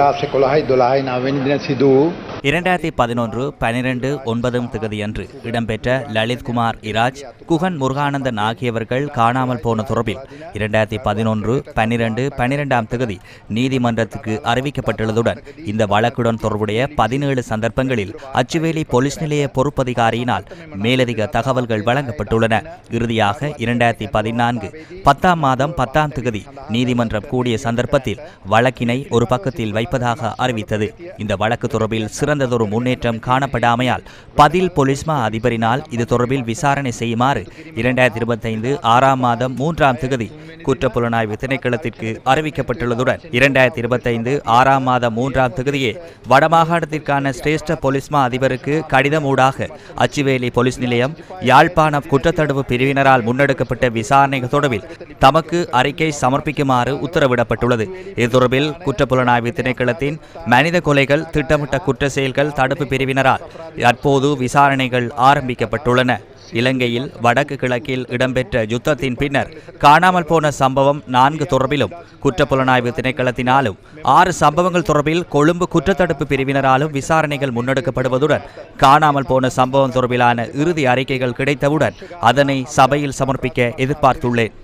classe con la Haid o la Ain a இரண்டாயிரத்தி பதினொன்று பனிரெண்டு ஒன்பதாம் தேதியன்று இடம்பெற்ற லலித்குமார் இராஜ் குகன் முருகானந்தன் ஆகியவர்கள் காணாமல் போன தொடர்பில் இரண்டாயிரத்தி பதினொன்று பனிரெண்டு பனிரெண்டாம் திகதி நீதிமன்றத்துக்கு அறிவிக்கப்பட்டுள்ளதுடன் இந்த வழக்குடன் தொடர்புடைய பதினேழு சந்தர்ப்பங்களில் அச்சுவேலி போலீஸ் நிலைய பொறுப்பதிகாரியினால் மேலதிக தகவல்கள் வழங்கப்பட்டுள்ளன. இறுதியாக இரண்டாயிரத்தி பதினான்கு பத்தாம் மாதம் பத்தாம் தேதி நீதிமன்றம் கூடிய சந்தர்ப்பத்தில் வழக்கினை ஒரு பக்கத்தில் வைப்பதாக அறிவித்தது. இந்த வழக்கு தொடர்பில் சிறந்ததொரு முன்னேற்றம் காணப்படாமையால் பதில் போலீஸ் மா அதிபரினால் இது தொடர்பில் விசாரணை செய்யுமாறு இரண்டாயிரத்தி இருபத்தைந்து ஆறாம் மாதம் மூன்றாம் தேதி குற்றப்புலனாய்வு திணைக்களத்திற்கு அறிவிக்கப்பட்டுள்ளதுடன் இரண்டாயிரத்தி இருபத்தைந்து ஆறாம் மாதம் மூன்றாம் தேதியே வடமாகாணத்திற்கான சிரேஷ்ட போலீஸ் அதிபருக்கு கடிதம் ஊடாக அச்சுவேலி போலீஸ் நிலையம் யாழ்ப்பாணம் குற்றத்தடுப்பு பிரிவினரால் முன்னெடுக்கப்பட்ட விசாரணை தொடர்பில் தமக்கு அறிக்கை சமர்ப்பிக்குமாறு உத்தரவிடப்பட்டுள்ளது. இது தொடர்பில் குற்றப்புலனாய்வு திணைக்களத்தின் மனித கொலைகள் திட்டமிட்ட குற்ற செயல்கள் தடுப்பு பிரிவினரால். தற்போது விசாரணைகள் ஆரம்பிக்கப்பட்டுள்ளன. இலங்கையில் வடக்கு கிழக்கில் இடம்பெற்ற யுத்தத்தின் பின்னர் காணாமல் போன சம்பவம் நான்கு தொடர்பிலும் குற்றப்புலனாய்வு திணைக்களத்தினாலும் ஆறு சம்பவங்கள் தொடர்பில் கொழும்பு குற்றத்தடுப்பு பிரிவினராலும் விசாரணைகள் முன்னெடுக்கப்படுவதுடன் காணாமல் போன சம்பவம் தொடர்பிலான இறுதி அறிக்கைகள் கிடைத்தவுடன் அதனை சபையில் சமர்ப்பிக்க எதிர்பார்த்துள்ளேன்.